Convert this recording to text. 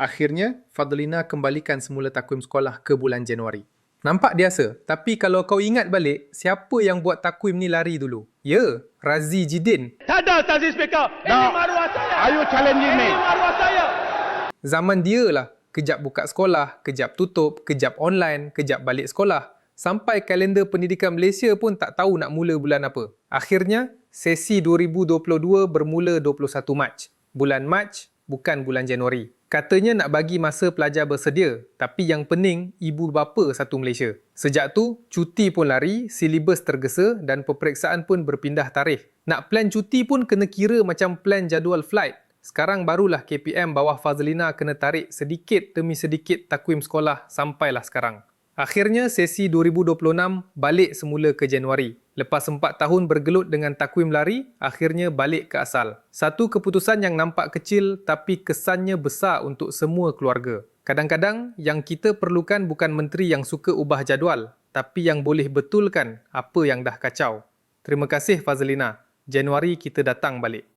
Akhirnya, Fadlina kembalikan semula takwim sekolah ke bulan Januari. Nampak biasa, tapi kalau kau ingat balik, siapa yang buat takwim ni lari dulu? Ya, Razi Jidin. Tak ada Tazi Speaker. Ini maruah saya. are you challenging me? Ini maruah saya. Zaman dia lah, kejap buka sekolah, kejap tutup, kejap online, kejap balik sekolah. Sampai kalender pendidikan Malaysia pun tak tahu nak mula bulan apa. Akhirnya, sesi 2022 bermula 21 Mac. Bulan Mac, bukan bulan Januari. Katanya nak bagi masa pelajar bersedia, tapi yang pening ibu bapa satu Malaysia. Sejak tu, cuti pun lari, silibus tergesa dan peperiksaan pun berpindah tarikh. Nak plan cuti pun kena kira macam plan jadual flight. Sekarang barulah KPM bawah Fazlina kena tarik sedikit demi sedikit takwim sekolah sampailah sekarang. Akhirnya sesi 2026 balik semula ke Januari. Lepas 4 tahun bergelut dengan takwim lari, akhirnya balik ke asal. Satu keputusan yang nampak kecil tapi kesannya besar untuk semua keluarga. Kadang-kadang yang kita perlukan bukan menteri yang suka ubah jadual, tapi yang boleh betulkan apa yang dah kacau. Terima kasih Fazlina. Januari kita datang balik.